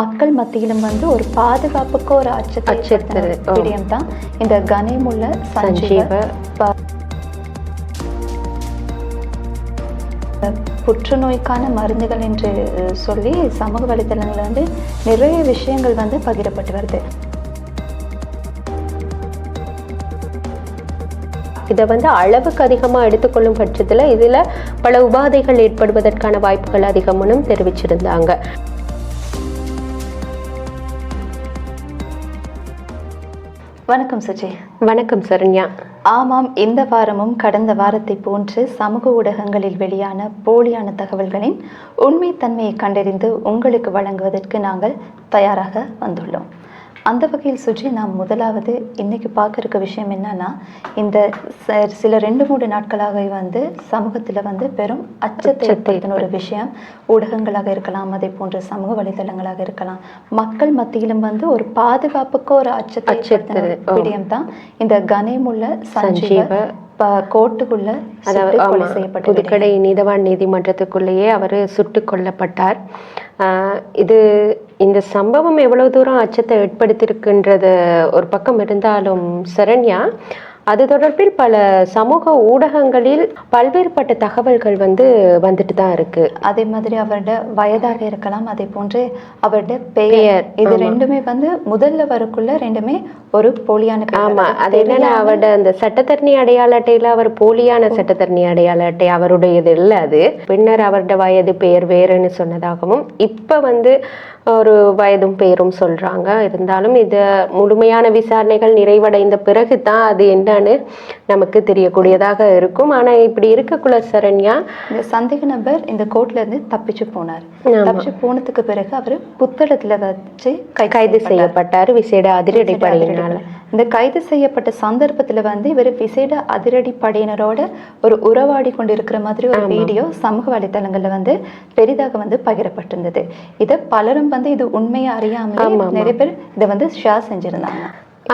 மக்கள் மத்தியிலும் வந்து ஒரு பாதுகாப்புக்கு ஒரு அச்சத்தை. விடயம் தான் இந்த கனிமுள்ள சஞ்சீவ புற்றுநோய்க்கான மருந்துகள் என்று சொல்லி சமூக வலைத்தளங்களில் வந்து நிறைய விஷயங்கள் வந்து பகிரப்பட்டு வருது இதை வந்து அளவுக்கு அதிகமாக எடுத்துக்கொள்ளும் பட்சத்தில் இதில் பல உபாதைகள் ஏற்படுவதற்கான வாய்ப்புகள் அதிகம்னும் தெரிவிச்சிருந்தாங்க வணக்கம் சுஜய் வணக்கம் சரண்யா. ஆமாம் இந்த வாரமும் கடந்த வாரத்தை போன்று சமூக ஊடகங்களில் வெளியான போலியான தகவல்களின் உண்மைத்தன்மையை கண்டறிந்து உங்களுக்கு வழங்குவதற்கு நாங்கள் தயாராக வந்துள்ளோம். அந்த வகையில் சுஜி நாம் முதலாவது இன்னைக்கு பார்க்க இருக்க விஷயம் என்னன்னா இந்த சில ரெண்டு மூணு நாட்களாக வந்து சமூகத்தில் வந்து பெரும் அச்சத்தை ஏற்படுத்தின ஒரு விஷயம். ஊடகங்களாக இருக்கலாம் அதே போன்ற சமூக வலைதளங்களாக இருக்கலாம். மக்கள் மத்தியிலும் வந்து ஒரு பாதுகாப்புக்கு ஒரு அச்சத்தை விடயம் தான் இந்த கனிமுள்ள சஞ்சீவ கோட்டுக்குள்ள அதாவது புதுக்கடை நீதவான் நீதிமன்றத்துக்குள்ளேயே அவர் சுட்டு கொல்லப்பட்டார். இது இந்த சம்பவம் எவ்வளவு தூரம் அச்சத்தை ஏற்படுத்தியிருக்குன்றது ஒரு பக்கம் இருந்தாலும் சரண்யா அது தொடர்பில் பல சமூக ஊடகங்களில் பல்வேறுபட்ட தகவல்கள் வந்து வந்துட்டு தான் இருக்கு. அதே மாதிரி அவரோட வயதாக இருக்கலாம் அதே போன்று அவரோட பெயர். இது ரெண்டுமே வந்து முதல்ல வரக்குள்ள ரெண்டுமே ஒரு போலியான. ஆமா. அது என்னன்னா அவரோட அந்த சட்டத்தரணி அடையாள அட்டையில அவர் போலியான சட்டத்தரணி அடையாள அட்டை அவருடையது இல்ல அது. பின்னர் அவரோட வயது பெயர் வேறுன்னு சொன்னதாகவும் இப்ப வந்து ஒரு வயதும் பெயரும் சொல்றாங்க. இருந்தாலும் இது முழுமையான விசாரணைகள் நிறைவடைந்த பிறகு தான் அது என்னன்னு நமக்கு தெரியக்கூடியதாக இருக்கும். ஆனா இப்படி இருக்கக்குள்ள சரண்யா இந்த சந்தேக நபர் இந்த கோர்ட்ல இருந்து தப்பிச்சு போனார். தப்பிச்சு போனதுக்கு பிறகு அவர் புத்தளத்துல வச்சு கை கைது செய்யப்பட்டார். விசேட அதிரடி படையினால இந்த கைது செய்யப்பட்ட சந்தர்ப்பத்துல வந்து இவர் விசேட அதிரடி படையினரோட ஒரு உறவாடி கொண்டு இருக்கிற மாதிரி ஒரு வீடியோ சமூக வலைத்தளங்கள்ல வந்து பெரிதாக வந்து பகிரப்பட்டிருந்தது. இதை பலரும் வந்து இது உண்மையை அறியாமலே நிறைய பேர் இதை வந்து ஷேர் செஞ்சிருந்தாங்க.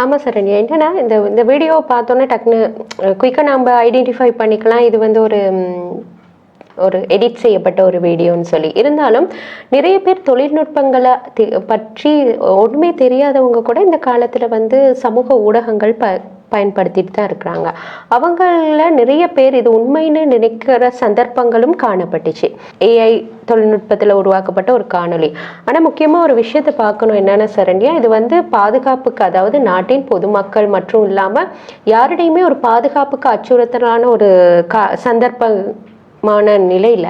ஆமா சரண்யா என்னன்னா இந்த இந்த வீடியோ பார்த்தோன்னே டக்குன்னு குயிக்காக நம்ம ஐடென்டிஃபை பண்ணிக்கலாம். இது வந்து ஒரு ஒரு எடிட் செய்யப்பட்ட ஒரு வீடியோன்னு சொல்லி. இருந்தாலும் நிறைய பேர் தொழில்நுட்பங்களை பற்றி ஒன்றுமே தெரியாதவங்க கூட இந்த காலத்தில் வந்து சமூக ஊடகங்கள் ப பயன்படுத்திட்டு தான் இருக்கிறாங்க. அவங்கள நிறைய பேர் இது உண்மைன்னு நினைக்கிற சந்தர்ப்பங்களும் காணப்பட்டுச்சு. ஏஐ தொழில்நுட்பத்தில் உருவாக்கப்பட்ட ஒரு காணொளி. ஆனால் முக்கியமாக ஒரு விஷயத்தை பார்க்கணும். என்னென்ன சரண்யா இது வந்து பாதுகாப்புக்கு அதாவது நாட்டின் பொதுமக்கள் மற்றும் இல்லாமல் யாருடையுமே ஒரு பாதுகாப்புக்கு அச்சுறுத்தலான ஒரு கா சந்தர்ப்ப மான நிலையில்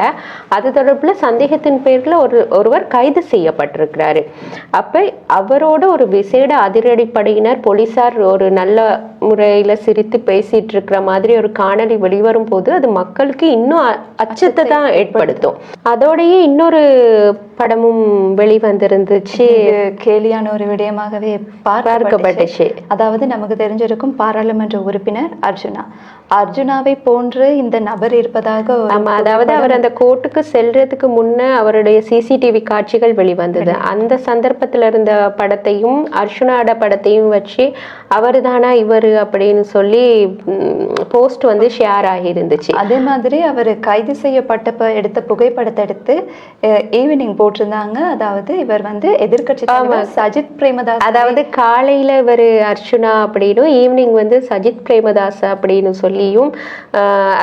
அது தொடர்பில் சந்தேகத்தின் பேரில் ஒரு ஒருவர் கைது செய்யப்பட்டிருக்கிறாரு. அப்போ அவரோட ஒரு விசேட அதிரடிப்படையினர் போலீசார் ஒரு நல்ல முறையில சிரித்து பேசிட்டு இருக்கிற மாதிரி ஒரு காணொளி வெளிவரும் போது அது மக்களுக்கு இன்னும் அச்சத்தை தான் ஏற்படுத்தும். அதோடயே இன்னொரு படமும் வெளிவந்திருந்துச்சு. கேலியான ஒரு விடயமாகவே பார்க்கப்பட்டுச்சு. அதாவது நமக்கு தெரிஞ்சிருக்கும் பாராளுமன்ற உறுப்பினர் அர்ஜுனா. அர்ஜுனாவை போன்று இந்த நபர் இருப்பதாக அதாவது அவர் அந்த கோர்ட்டுக்கு செல்றதுக்கு முன்ன அவருடைய சிசிடிவி காட்சிகள் வெளிவந்தது. அந்த சந்தர்ப்பத்துல இருந்த படத்தையும் அர்ஷுனாட படத்தையும் வச்சு அவர் தானா இவர் அப்படின்னு சொல்லி போஸ்ட் வந்து ஷேர் ஆகி இருந்துச்சு அதே மாதிரி அவர் கைது செய்யப்பட்ட எடுத்த புகைப்படத்தை எடுத்து ஈவினிங் போட்டிருந்தாங்க. அதாவது இவர் வந்து எதிர்க்கட்சி தலைவர் சஜித் பிரேமதாஸ் அதாவது காலையில இவர் அர்ச்சுனா அப்படின்னும் ஈவினிங் வந்து சஜித் பிரேமதாஸ் அப்படின்னு சொல்லியும்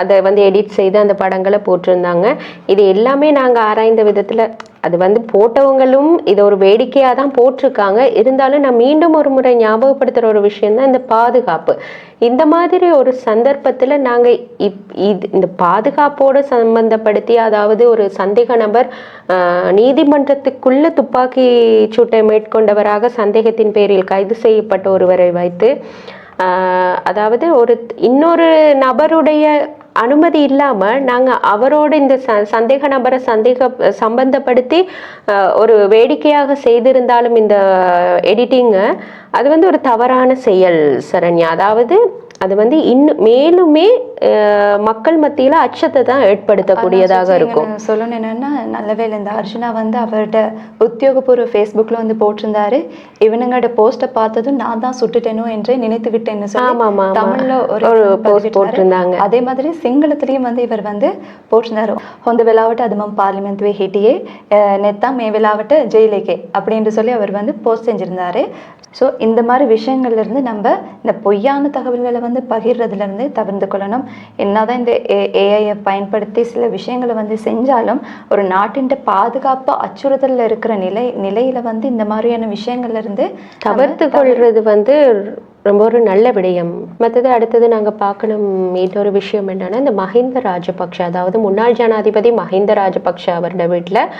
அதை வந்து எடிட் செய்து அந்த படங்களை போட்டிருந்தாங்க. இது எல்லாமே நாங்க ஆராய்ந்த விதத்துல அது வந்து போட்டவங்களும் இதை ஒரு வேடிக்கையாக தான் போட்டிருக்காங்க. இருந்தாலும் நான் மீண்டும் ஒரு முறை ஞாபகப்படுத்துகிற ஒரு விஷயம் தான் இந்த பாதுகாப்பு. இந்த மாதிரி ஒரு சந்தர்ப்பத்தில் நாங்கள் இப் இது இந்த பாதுகாப்போடு சம்பந்தப்படுத்தி அதாவது ஒரு சந்தேக நபர் நீதிமன்றத்துக்குள்ளே துப்பாக்கி சூட்டை மேற்கொண்டவராக சந்தேகத்தின் பேரில் கைது செய்யப்பட்ட ஒருவரை வைத்து அதாவது ஒரு இன்னொரு நபருடைய அனுமதி இல்லாமல் நாங்கள் அவரோட இந்த ச சந்தேக நபரை சந்தேக சம்பந்தப்படுத்தி ஒரு வேடிக்கையாக செய்திருந்தாலும் இந்த எடிட்டிங்கை அது வந்து ஒரு தவறான செயல் சரண்யா. அதாவது அது வந்து இன்னும் மேலுமே மக்கள் மத்தியில அச்சத்தை தான் ஏற்படுத்தக்கூடியதாக இருக்கும். சொல்லணும் என்னன்னா நல்லவேளை இந்த அர்ஜுனா வந்து அவர்கிட்ட உத்தியோகபூர்வ ஃபேஸ்புக்ல வந்து போட்டிருந்தாரு. இவனுங்களோட போஸ்ட பார்த்ததும் நான் தான் சுட்டுட்டேனோ என்றே நினைத்து விட்டேன்னு சொல்லி. தமிழ்ல ஒரு post போட்டிருந்தாங்க. அதே மாதிரி சிங்களத்திலயும் வந்து இவர் வந்து போட்டிருந்தாரு. ஹொந்த வெலாவட்ட அது மம் பார்லிமெண்ட் ஹிட்டியே நெத்தா மே வெலாவட்ட ஜெயிலேக்கே அப்படின்னு சொல்லி அவர் வந்து போஸ்ட் செஞ்சிருந்தாரு. ஸோ இந்த மாதிரி விஷயங்கள்ல இருந்து நம்ம இந்த பொய்யான தகவல்களை வந்து பகிர்றதுல இருந்து தவிர்த்து கொள்ளணும். என்னதான் இந்த ஏஐயை பயன்படுத்தி சில விஷயங்களை வந்து செஞ்சாலும் ஒரு நாட்டின் பாதுகாப்பு அச்சுறுத்தல்ல இருக்கிற நிலை நிலையில வந்து இந்த மாதிரியான விஷயங்கள்ல இருந்து நம்ம தவிர்த்து கொள்றது வந்து ரொம்ப ஒரு நல்ல விடயம். மற்றது அடுத்தது நாங்கள் பார்க்கணும் இன்னொரு விஷயம் என்னன்னா இந்த மஹிந்த ராஜபக்ஷ அதாவது முன்னாள் ஜனாதிபதி மஹிந்த ராஜபக்ஷ அவருடைய வீட்டில்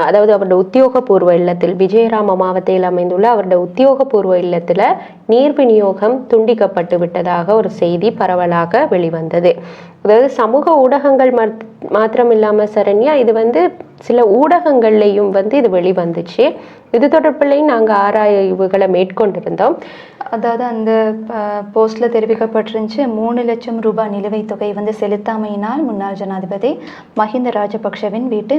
அதாவது அவருடைய உத்தியோகபூர்வ இல்லத்தில் விஜயராம மாவட்டத்தில் அமைந்துள்ள அவருடைய உத்தியோகபூர்வ இல்லத்தில் நீர் விநியோகம் துண்டிக்கப்பட்டு விட்டதாக ஒரு செய்தி பரவலாக வெளிவந்தது. அதாவது சமூக ஊடகங்கள் மத்- மாத்திரம் இல்லாமல் சரண்யா இது வந்து சில ஊடகங்கள்லேயும் வந்து இது வெளிவந்துச்சு. இது தொடர்பிலையும் நாங்கள் ஆராய்வுகளை மேற்கொண்டிருந்தோம். அதாவது அந்த போஸ்டில் தெரிவிக்கப்பட்டிருந்துச்சு மூணு லட்சம் ரூபாய் நிலுவைத் தொகை வந்து செலுத்தாமையினால் முன்னாள் ஜனாதிபதி மஹிந்த ராஜபக்ஷவின் வீட்டு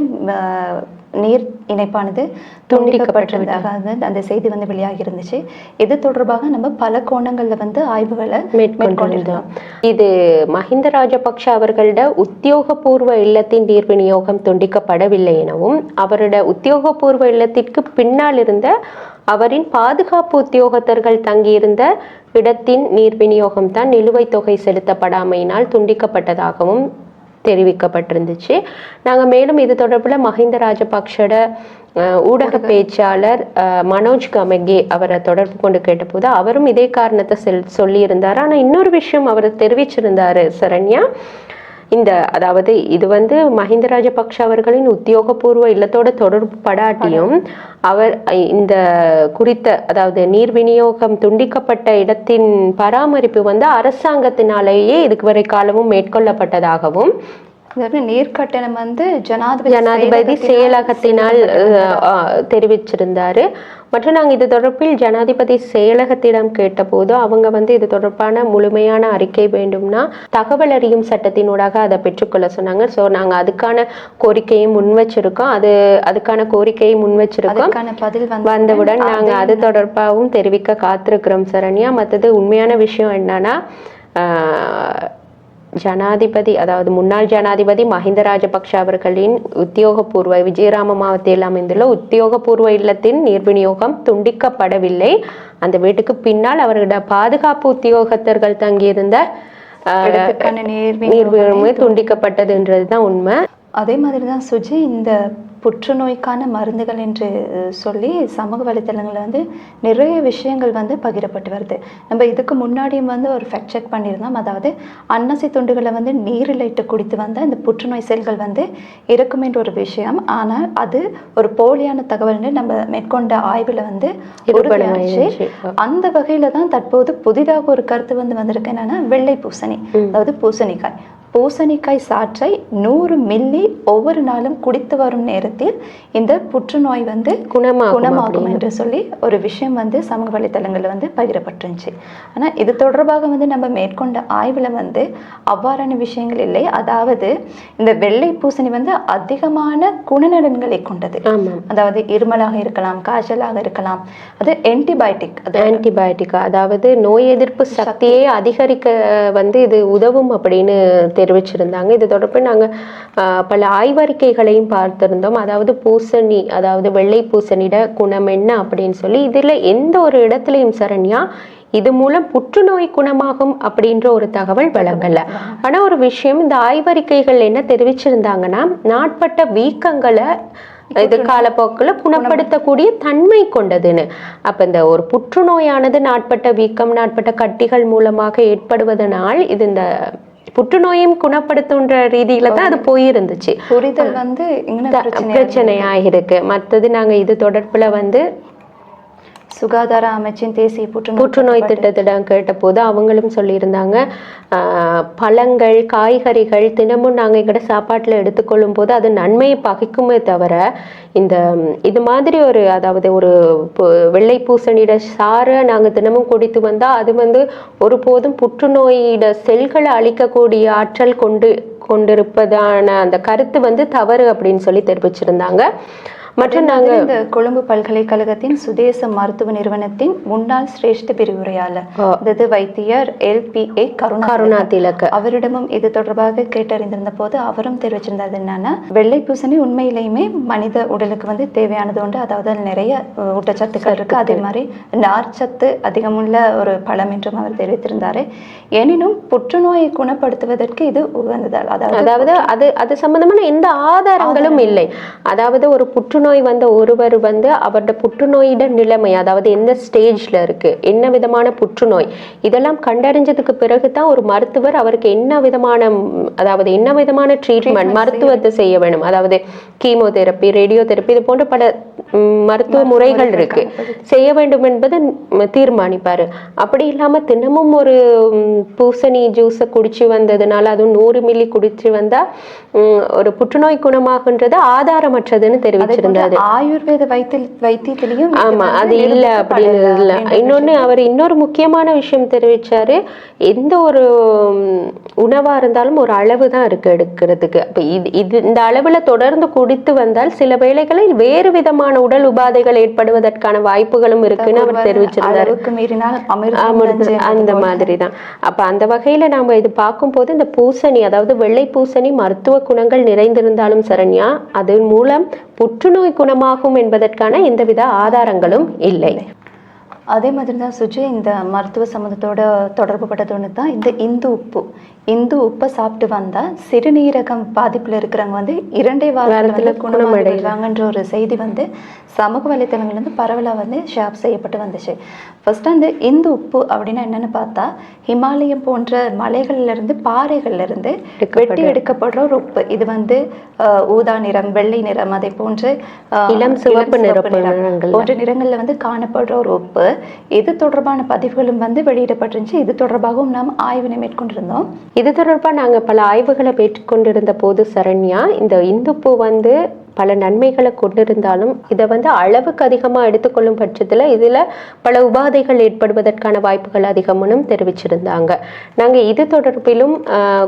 நீர் இணைப்பானது துண்டிக்கப்பட்டிருந்ததாக வந்து அந்த செய்தி வந்து வெளியாகி இருந்துச்சு. இது தொடர்பாக நம்ம பல கோணங்கள்ல வந்து ஆய்வுகளை மேற்கொண்டிருந்தோம். இது மஹிந்த ராஜபக்ஷ அவர்களோட உத்தியோகபூர்வ இல்லத்தின் நீர் விநியோகம் துண்டிக்கப்படவில்லை எனவும் அவரோட உத்தியோகபூர்வ இல்லத்திற்கு பின்னால் இருந்த அவரின் பாதுகாப்பு உத்தியோகத்தர்கள் தங்கியிருந்த இடத்தின் நீர் விநியோகம் தான் நிலுவைத் தொகை செலுத்தப்படாமையினால் துண்டிக்கப்பட்டதாகவும் தெரிவிக்கப்பட்டிருந்துச்சு. நாங்க மேலும் இது தொடர்புல மஹிந்த ராஜபக்ஷோட அஹ், ஊடக பேச்சாளர் அஹ், மனோஜ் கமகே அவரை தொடர்பு கொண்டு கேட்டபோது அவரும் இதே காரணத்தை செல் சொல்லியிருந்தார். ஆனா இன்னொரு விஷயம் அவர் தெரிவிச்சிருந்தாரு சரண்யா. இந்த அதாவது இது வந்து மஹிந்த ராஜபக்ஷ அவர்களின் உத்தியோகபூர்வ இல்லத்தோட தொடர்பு படாட்டியும் அவர் இந்த குறித்த அதாவது நீர் விநியோகம் துண்டிக்கப்பட்ட இடத்தின் பராமரிப்பு வந்து அரசாங்கத்தினாலேயே இதுக்கு வரை காலமும் மேற்கொள்ளப்பட்டதாகவும் அதாவது நீர் கட்டணம் வந்து ஜனாதிபதி ஜனாதிபதி செயலகத்தினால் தெரிவிச்சிருந்தாரு. மற்றும் நாங்கள் இது தொடர்பில் ஜனாதிபதி செயலகத்திடம் கேட்டபோது அவங்க வந்து இது தொடர்பான முழுமையான அறிக்கை வேண்டும்னா தகவல் அறியும் சட்டத்தினூடாக அதை பெற்றுக்கொள்ள சொன்னாங்க. ஸோ நாங்கள் அதுக்கான கோரிக்கையும் முன் வச்சிருக்கோம் அது அதுக்கான கோரிக்கையை முன் வச்சிருக்கோம் பதில் வந்தவுடன் நாங்க அது தொடர்பாகவும் தெரிவிக்க காத்திருக்கிறோம் சரண்யா. மற்றது உண்மையான விஷயம் என்னன்னா ஆஹ், ஜனாதிபதி அதாவது முன்னாள் ஜனாதிபதி மஹிந்த ராஜபக்ஷ அவர்களின் உத்தியோகபூர்வ விஜயராம மாவட்டத்தில் அமைந்துள்ள உத்தியோகபூர்வ இல்லத்தின் நீர் விநியோகம் துண்டிக்கப்படவில்லை. அந்த வீட்டுக்கு பின்னால் அவர்களோட பாதுகாப்பு உத்தியோகத்தர்கள் தங்கியிருந்த நீர் நீர் விநியோகமே துண்டிக்கப்பட்டதுன்றதுதான் உண்மை. அதே மாதிரி தான் சுஜி இந்த புற்றுநோய்க்கான மருந்துகள் என்று சொல்லி சமூக வலைத்தளங்களில் வந்து நிறைய விஷயங்கள் வந்து பகிரப்பட்டு வருது. நம்ம இதுக்கு முன்னாடியும் வந்து ஒரு ஃபேக்ட் செக் பண்ணியிருந்தோம். அதாவது அன்னசி துண்டுகளை வந்து நீரில் இட்டு குடித்து வந்த இந்த புற்றுநோய் செல்கள் வந்து இருக்கும் என்ற ஒரு விஷயம். ஆனால் அது ஒரு போலியான தகவல்னு நம்ம மேற்கொண்ட ஆய்வில் வந்து. அந்த வகையில தான் தற்போது புதிதாக ஒரு கருத்து வந்து வந்திருக்கு. என்னன்னா வெள்ளை பூசணி. அதாவது பூசணிக்காய். பூசணிக்காய் சாற்றை நூறு மில்லி ஒவ்வொரு நாளும் குடித்து வரும் நேரத்தில் இந்த புற்றுநோய் வந்து குணமாகும் குணமாகும் என்று சொல்லி ஒரு விஷயம் வந்து சமூக வலைத்தளங்கள்ல வந்து பகிரப்பட்டிருந்துச்சு. ஆனா இது தொடர்பாக வந்து நம்ம மேற்கொண்ட ஆய்வுல வந்து அவ்வாறான விஷயங்கள் இல்லை. அதாவது இந்த வெள்ளை பூசணி வந்து அதிகமான குணநலன்களை கொண்டது. அதாவது இருமலாக இருக்கலாம் காய்ச்சலாக இருக்கலாம். அது ஆன்டிபயோட்டிக் அது ஆன்டிபயோட்டிக் அதாவது நோய் எதிர்ப்பு சக்தியை அதிகரிக்க வந்து இது உதவும் அப்படின்னு தெரிவிச்சிருந்தாங்க. இது தொடர்பு நாங்க பல ஆய்வறிக்கைகளையும் பார்த்திருந்தோம். அதாவது பூசணி அதாவது வெள்ளை பூசணிட குணம் என்ன அப்படின்னு சொல்லி இதில் எந்த ஒரு இடத்துலையும் சரண்யா இது மூலம் புற்றுநோய் குணமாகும் அப்படின்ற ஒரு தகவல் வழங்கல. ஆனா ஒரு விஷயம் இந்த ஆய்வறிக்கைகள் என்ன தெரிவிச்சிருந்தாங்கன்னா நாட்பட்ட வீக்கங்களை இது காலப்போக்கில் குணப்படுத்தக்கூடிய தன்மை கொண்டதுன்னு. அப்ப இந்த ஒரு புற்றுநோயானது நாட்பட்ட வீக்கம் நாட்பட்ட கட்டிகள் மூலமாக ஏற்படுவதனால் இது இந்த புற்றுநோயும் குணப்படுத்துன்ற ரீதியில தான் அது போயிருந்துச்சு. புரிதல் வந்து பிரச்சனையா இருக்கு மற்றது நாங்க இது தொடர்புல வந்து சுகாதார அமைச்சின் தேசிய புற்றுநோய் புற்றுநோய் திட்டத்திடம் கேட்டபோது அவங்களும் சொல்லியிருந்தாங்க. பழங்கள் காய்கறிகள் தினமும் நாங்கள் எங்கட சாப்பாட்டில் எடுத்துக்கொள்ளும் போது அது நன்மையை பகைக்குமே தவிர இந்த இது மாதிரி ஒரு அதாவது ஒரு வெள்ளை பூசணியோட சாறை நாங்கள் தினமும் குடித்து வந்தால் அது வந்து ஒருபோதும் புற்றுநோயோட செல்களை அழிக்கக்கூடிய ஆற்றல் கொண்டு கொண்டிருப்பதான அந்த கருத்து வந்து தவறு அப்படின்னு சொல்லி தெரிவிச்சிருந்தாங்க. மற்றும் நாங்கள் இந்த கொழும்பு பல்கலைக்கழகத்தின் சுதேச மருத்துவ நிறுவனத்தின் முன்னாள் சிரேஷ்ட பிரிவுரையாளர் அதாவது வைத்தியர் L. P. A. Karuna Karunathilake அவரிடமும் இது தொடர்பாக கேட்டறிந்திருந்த போது அவரும் தெரிவிச்சிருந்தது என்னன்னா வெள்ளை பூசணி உண்மையிலேயுமே மனித உடலுக்கு வந்து தேவையானது உண்டு. அதாவது நிறைய ஊட்டச்சத்துக்கள் இருக்கு. அதே மாதிரி நார்ச்சத்து அதிகமுள்ள ஒரு பழம் என்றும் அவர் தெரிவித்திருந்தாரு. எனினும் புற்றுநோயை குணப்படுத்துவதற்கு இது உகந்தது அதாவது அதாவது அது அது சம்பந்தமான எந்த ஆதாரங்களும் இல்லை. அதாவது ஒரு புற்றுநோய் வந்த ஒருவர் வந்து அவரோட புற்றுநோயிட நிலைமை அதாவது எந்த ஸ்டேஜ்ல இருக்கு என்ன விதமான புற்றுநோய் இதெல்லாம் கண்டறிஞ்சதுக்கு பிறகு தான் ஒரு மருத்துவர் அவருக்கு என்ன விதமான அதாவது என்ன விதமான ட்ரீட்மெண்ட் மருத்துவத்தை செய்ய வேணும் அதாவது கீமோதெரப்பி ரேடியோதெரப்பி இது போன்ற பல மருத்துவ முறைகள் இருக்கு. செய்ய வேண்டும் என்பதை தீர்மானிப்பாரு. அப்படி இல்லாம தினமும் ஒரு பூசணி ஜூஸை குடிச்சு வந்ததுனால அதுவும் நூறு மில்லி குடிச்சு வந்தா ஒரு புற்றுநோய் குணமாகுன்றது ஆதாரமற்றதுன்னு தெரிவிச்சிருந்தாரு. ஆயுர்வேத வைத்திய வைத்தியத்திலையும் ஆமா அது இல்ல அப்படின்னு இல்ல. இன்னொன்னு அவர் இன்னொரு முக்கியமான விஷயம் தெரிவிச்சாரு. எந்த ஒரு உணவா இருந்தாலும் ஒரு அளவு தான் இருக்கு எடுக்கிறதுக்கு. அப்ப இது இது இந்த அளவுல தொடர்ந்து குடித்து வந்தால் சில வேளைகளில் வேறு விதமான உடல் உபாதைகள் ஏற்படுவதற்கான வாய்ப்புகளும் இருக்குன்னு அவர் தெரிவிச்சிருந்தாரு. அந்த மாதிரி தான் அப்ப அந்த வகையில நாம இது பார்க்கும்போது இந்த பூசணி அதாவது வெள்ளை பூசணி மருத்துவ குணங்கள் நிறைந்திருந்தாலும் சரண்யா அதன் மூலம் புற்றுநோய் குணமாகும் என்பதற்கான எந்தவித ஆதாரங்களும் இல்லை. அதே மாதிரி தான் சுஜி இந்த மருத்துவ சம்மந்தத்தோட தொடர்பு பட்டது ஒன்று தான் இந்த இந்து உப்பு. இந்து உப்பை சாப்பிட்டு வந்தா சிறுநீரகம் பாதிப்புல இருக்கிறவங்க வந்து இரண்டே வாரத்துல வந்து குணமடைவாங்கன்ற ஒரு செய்தி வந்து சமூக வலைத்தளங்கள்ல இருந்து பரவலா வந்து ஷேர் செய்யப்பட்டு வந்துச்சு. ஃபர்ஸ்ட் அந்த இந்து உப்பு அப்படின்னா என்னன்னு பார்த்தா ஹிமாலயம் போன்ற மலைகள்ல இருந்து பாறைகள்ல இருந்து வெட்டி எடுக்கப்படுற ஒரு உப்பு. இது வந்து ஊதா நிறம் வெள்ளை நிறம் அதே போன்று இளம் சிவப்பு நிறங்கள். போன்ற நிறங்கள்ல வந்து காணப்படுற ஒரு உப்பு. இது தொடர்பான பதிவுகளும் வந்து வெளியிடப்பட்டிருந்துச்சு. இது தொடர்பாகவும் நாம் ஆய்வினை மேற்கொண்டிருந்தோம். இது தொடர்பாக நாங்கள் பல ஆய்வுகளை பெற்றுக்கொண்டிருந்த போது சரண்யா இந்த இந்துப்பூ வந்து பல நன்மைகளை கொண்டிருந்தாலும் இதை வந்து அளவுக்கு அதிகமாக எடுத்துக்கொள்ளும் பட்சத்தில் இதில் பல உபாதைகள் ஏற்படுவதற்கான வாய்ப்புகள் அதிகமும் தெரிவிச்சிருந்தாங்க. நாங்கள் இது தொடர்பிலும்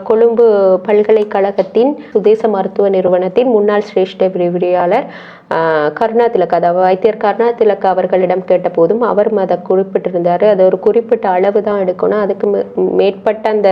கொழும்பு பல்கலைக்கழகத்தின் சுதேச மருத்துவ நிறுவனத்தின் முன்னாள் சிரேஷ்ட விரிவுரையாளர் ஆஹ், கருணா திலக் அதாவது வைத்தியர் கருணா திலக் அவர்களிடம் கேட்டபோதும் அவரும் அதை குறிப்பிட்டிருந்தாரு. அது ஒரு குறிப்பிட்ட அளவு தான் எடுக்கணும். அதுக்கு மேற்பட்ட அந்த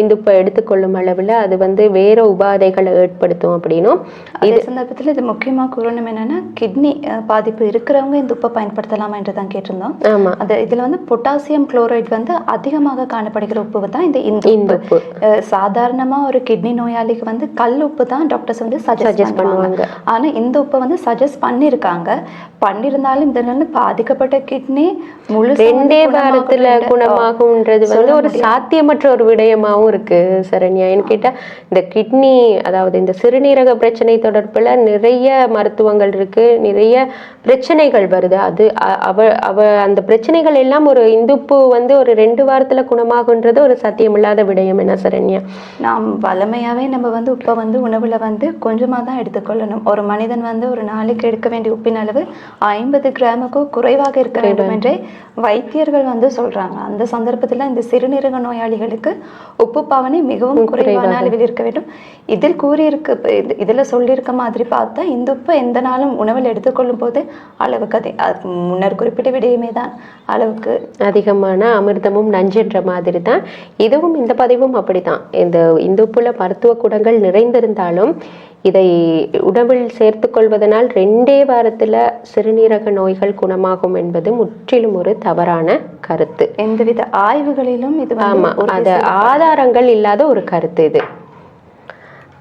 இந்துப்பை எடுத்துக்கொள்ளும் அளவில் அது வந்து வேற உபாதைகளை ஏற்படுத்தும் அப்படின்னும். அதே சந்தர்ப்பத்தில் இது முக்கியமா கூறணும் என்னன்னா கிட்னி பாதிப்பு இருக்கிறவங்க இந்த உப்பை பயன்படுத்தலாமா என்று தான் கேட்டிருந்தோம். ஆமா. அது இதுல வந்து பொட்டாசியம் குளோரைட் வந்து அதிகமாக காணப்படுகிற உப்பு தான் இந்த இந்து இந்துப்பு அஹ் சாதாரணமா ஒரு கிட்னி நோயாளிக்கு வந்து கல் உப்பு தான் டாக்டர்ஸ் வந்து சஜஸ்ட் பண்ணுவாங்க. ஆனா இந்த உப்பை வந்து சஜஸ்ட் பண்ணிருக்காங்க. பண்ணிருந்தாலும் இதனால பாதிக்கப்பட்ட கிட்னி முழு ரெண்டே வாரத்துல குணமாகும்ன்றது வந்து ஒரு சாத்தியமற்ற ஒரு விடயமாவும் இருக்கு சரண்யா. ஏன்னு கேட்டா இந்த கிட்னி அதாவது இந்த சிறுநீரக பிரச்சனை தொடர்புல நிறைய மருத்துவங்கள் இருக்கு நிறைய பிரச்சனைகள் வருது. அது அவ அவ அந்த பிரச்சனைகள் எல்லாம் ஒரு இந்துப்பு வந்து ஒரு ரெண்டு வாரத்துல குணமாகுன்றது ஒரு சாத்தியமில்லாத விடயம் என்ன சரண்யா? நாம் வளமையாவே நம்ம வந்து உப்பை வந்து உணவுல வந்து கொஞ்சமா தான் எடுத்துக்கொள்ளணும். ஒரு மனிதன் வந்து ஒரு நாளைக்கு எடுக்க வேண்டிய உப்பின் அளவு ஐம்பது கிராமுக்கும் குறைவாக இருக்க வேண்டும் என்றே வைத்தியர்கள் வந்து சொல்றாங்க. அந்த சந்தர்ப்பத்துல இந்த சிறுநீரக நோயாளிகளுக்கு உப்பு பாவனை மிகவும் குறைவான அளவில் இருக்க வேண்டும். இதில் கூறியிருக்க இது- இதுல சொல்லியிருக்க மாதிரி பார்த்தா இந்த உப்பு எந்த நாளும் உணவில் எடுத்துக்கொள்ளும் போது அளவுக்கு அதே முன்னர் குறிப்பிட்ட விடயமே தான் அளவுக்கு அதிகமான அமிர்தமும் நஞ்சுன்ற மாதிரி தான். இதுவும் இந்த பதிவும் அப்படிதான் இந்த இந்துப்புல மருத்துவ குணங்கள் நிறைந்திருந்தாலும் இதை உணவில் சேர்த்துக் கொள்வதனால் ரெண்டே வாரத்துல சிறுநீரக நோய்கள் குணமாகும் என்பது முற்றிலும் ஒரு தவறான கருத்து. எந்தவித ஆய்வுகளிலும் இது வந்து ஆமா உறுதி அது ஆதாரங்கள் இல்லாத ஒரு கருத்து இது.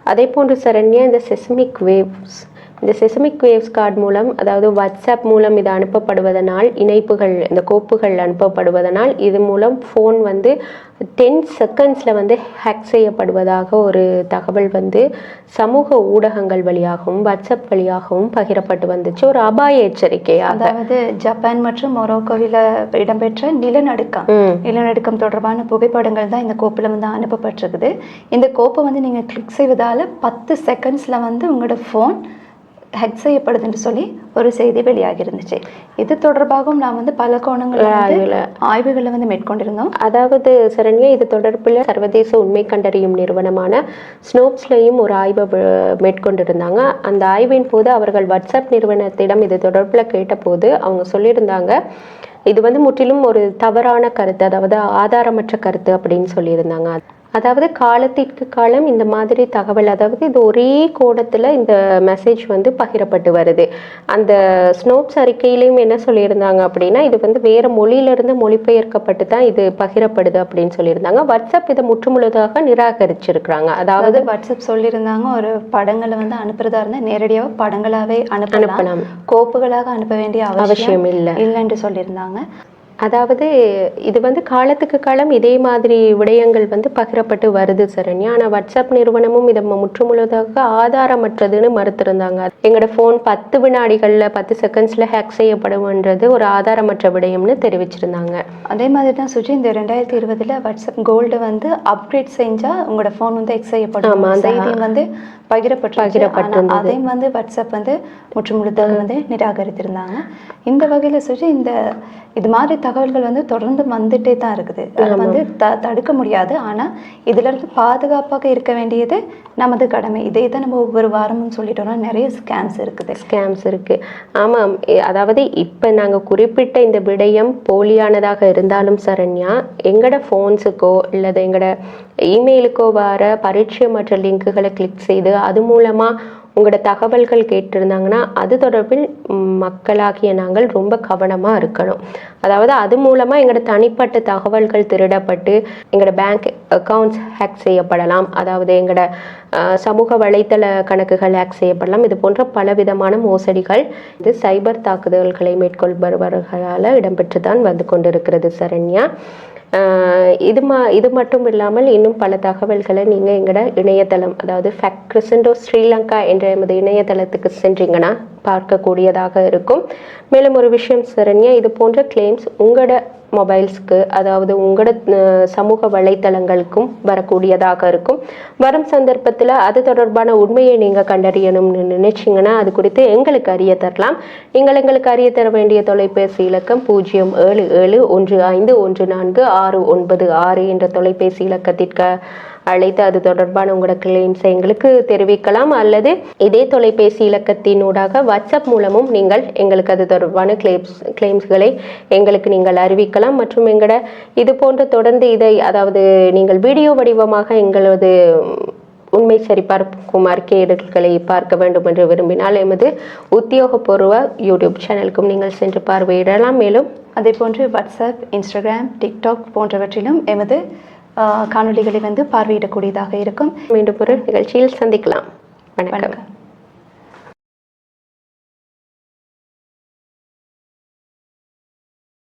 அதே போன்று சரண்யா இந்த செஸ்மிக் வேவ்ஸ் இந்த செசமிக் வேவ்ஸ் கார்டு மூலம் அதாவது வாட்ஸ்அப் மூலம் இது அனுப்பப்படுவதனால் இணைப்புகள் இந்த கோப்புகள் அனுப்பப்படுவதனால் இது மூலம் ஃபோன் வந்து டென் செகண்ட்ஸில் வந்து ஹேக் செய்யப்படுவதாக ஒரு தகவல் வந்து சமூக ஊடகங்கள் வழியாகவும் வாட்ஸ்அப் வழியாகவும் பகிரப்பட்டு வந்துச்சு. ஒரு அபாய எச்சரிக்கையாக. அதாவது ஜப்பான் மற்றும் மொரோக்கோவில் இடம்பெற்ற நிலநடுக்கம். நிலநடுக்கம் தொடர்பான புகைப்படங்கள் தான் இந்த கோப்பில் வந்து அனுப்பப்பட்டிருக்குது. இந்த கோப்பை வந்து நீங்கள் கிளிக் செய்வதால் பத்து செகண்ட்ஸில் வந்து உங்களோட ஃபோன் ஹேக் செய்யப்படுதுன்னு சொல்லி ஒரு செய்தி வெளியாகி இருந்துச்சு இது தொடர்பாகவும் நான் வந்து பல கோணங்களில். ஆய்வுகளை. வந்து மேற்கொண்டிருந்தோம். அதாவது சரண்யா இது தொடர்பில் சர்வதேச உண்மை கண்டறியும் நிறுவனமான ஸ்னோப்ஸ்லையும் ஒரு ஆய்வை மேற்கொண்டிருந்தாங்க. அந்த ஆய்வின் போது அவர்கள் வாட்ஸ்அப் நிறுவனத்திடம் இது தொடர்பில் கேட்டபோது அவங்க சொல்லியிருந்தாங்க இது வந்து முற்றிலும் ஒரு தவறான கருத்து அதாவது ஆதாரமற்ற கருத்து அப்படின்னு சொல்லியிருந்தாங்க. அதாவது காலத்திற்கு காலம் இந்த மாதிரி தகவல் அதாவது இது ஒரே கோணத்தில் இந்த மெசேஜ் வந்து பகிரப்பட்டு வருது. அந்த ஸ்னோப்ஸ் அறிக்கையிலையும் என்ன சொல்லியிருந்தாங்க அப்படின்னா இது வந்து வேற மொழியிலிருந்து மொழிபெயர்க்கப்பட்டு தான் இது பகிரப்படுது அப்படின்னு சொல்லியிருந்தாங்க. வாட்ஸ்அப் இதை முற்றுமுழுதாக நிராகரிச்சிருக்கிறாங்க. அதாவது வாட்ஸ்அப் சொல்லியிருந்தாங்க ஒரு படங்களை வந்து அனுப்புறதா இருந்தால் நேரடியாக படங்களாவே அனுப்பலாம். கோப்புகளாக அனுப்ப வேண்டிய அவசியம் இல்லை. இல்லைன்னு சொல்லியிருந்தாங்க. அதாவது இது வந்து காலத்துக்கு காலம் இதே மாதிரி விடயங்கள் வந்து பகிரப்பட்டு வருது சரண்யா ஆனால் வாட்ஸ்அப் நிறுவனமும் இதை முற்றுமுழுதாக ஆதாரமற்றதுன்னு மறுத்திருந்தாங்க. எங்களோட ஃபோன் பத்து வினாடிகளில் பத்து செகண்ட்ஸில் ஹேக் செய்யப்படும்ன்றது ஒரு ஆதாரமற்ற விடயம்னு தெரிவிச்சிருந்தாங்க. அதே மாதிரி தான் சுஜி இந்த ரெண்டாயிரத்தி இருபதுல வாட்ஸ்அப் கோல்டு வந்து அப்கிரேட் செஞ்சா உங்களோட ஃபோன் வந்து எக்ஸ் செய்யப்படும். ஆமா, அந்த- செய்தி வந்து பகிரப்பட்டு பகிரப்பட்டிருந்தது. அதையும் வந்து வாட்ஸ்அப் வந்து முற்றுமுழுதாக வந்து நிராகரித்திருந்தாங்க. இந்த வகையில சுஜி இந்த இது மாதிரி தகவல்கள் வந்து தொடர்ந்து வந்துட்டே தான் இருக்குது. அதை வந்து த தடுக்க முடியாது. ஆனா இதுல இருந்து பாதுகாப்பாக இருக்க வேண்டியது நமது கடமை. இதே தான் நம்ம ஒவ்வொரு வாரமும் சொல்லிட்டோம்னா நிறைய ஸ்கேம்ஸ் இருக்குது. ஸ்கேம்ஸ் இருக்கு. ஆமாம். அதாவது இப்போ நாங்கள் குறிப்பிட்ட இந்த விடயம் போலியானதாக இருந்தாலும் சரண்யா எங்களோட ஃபோன்ஸுக்கோ இல்லது எங்களோட இமெயிலுக்கோ வர பரிச்சயமற்ற லிங்க்குகளை கிளிக் செய்து அது மூலமாக உங்களோட தகவல்கள் கேட்டிருந்தாங்கன்னா அது தொடர்பில் மக்களாகிய நாங்கள் ரொம்ப கவனமாக இருக்கணும். அதாவது அது மூலமாக எங்களோட தனிப்பட்ட தகவல்கள் திருடப்பட்டு எங்களோட பேங்க் அக்கவுண்ட்ஸ் ஹேக் செய்யப்படலாம். அதாவது எங்களோட சமூக வலைத்தள கணக்குகள் ஹேக் செய்யப்படலாம். இது போன்ற பலவிதமான மோசடிகள் இது சைபர் தாக்குதல்களை மேற்கொள்பவர்களால் இடம்பெற்று தான் வந்து கொண்டிருக்கிறது சரண்யா. இது மா இது மட்டும் இல்லாமல் இன்னும் பல தகவல்களை நீங்கள் எங்களோட இணையதளம் அதாவது ஃபேக்ட் கிறிசண்டோ ஸ்ரீலங்கா என்ற எமது இணையதளத்துக்கு சென்றீங்கன்னா பார்க்கக்கூடியதாக இருக்கும். மேலும் ஒரு விஷயம் சரண்யா இது போன்ற கிளைம்ஸ் உங்களோட மொபைல்ஸ்க்கு அதாவது உங்களோட சமூக வலைத்தளங்களுக்கும் வரக்கூடியதாக இருக்கும். வரும் சந்தர்ப்பத்தில் அது தொடர்பான உண்மையை நீங்கள் கண்டறியணும்னு நினைச்சிங்கன்னா அது குறித்து எங்களுக்கு அறிய தரலாம். நீங்கள் எங்களுக்கு அறிய தர வேண்டிய தொலைபேசி இலக்கம் பூஜ்ஜியம் ஏழு ஏழு ஒன்று ஐந்து ஒன்று நான்கு ஆறு ஒன்பது ஆறு என்ற தொலைபேசி இலக்கத்திற்கு அழைத்து அது தொடர்பான உங்களோட கிளைம்ஸை எங்களுக்கு தெரிவிக்கலாம். அல்லது இதே தொலைபேசி இலக்கத்தினூடாக வாட்ஸ்அப் மூலமும் நீங்கள் எங்களுக்கு அது தொடர்பான கிளைம்ஸ் கிளைம்ஸ்களை எங்களுக்கு நீங்கள் அறிவிக்கலாம். மற்றும் எங்களோட இது போன்ற தொடர்ந்து இதை அதாவது நீங்கள் வீடியோ வடிவமாக எங்களது உண்மை சரிபார்க்கும் அறிக்கையிடல்களை பார்க்க வேண்டும் என்று விரும்பினால் எமது உத்தியோகபூர்வ யூடியூப் சேனலுக்கும் நீங்கள் சென்று பார்வையிடலாம். மேலும் அதே போன்று வாட்ஸ்அப் இன்ஸ்டாகிராம் டிக்டாக் போன்றவற்றிலும் எமது காணொலிகளை காணொளிகளை வந்து பார்வையிடக்கூடியதாக இருக்கும். மீண்டும் ஒரு நிகழ்ச்சியில் சந்திக்கலாம். வணக்கம்.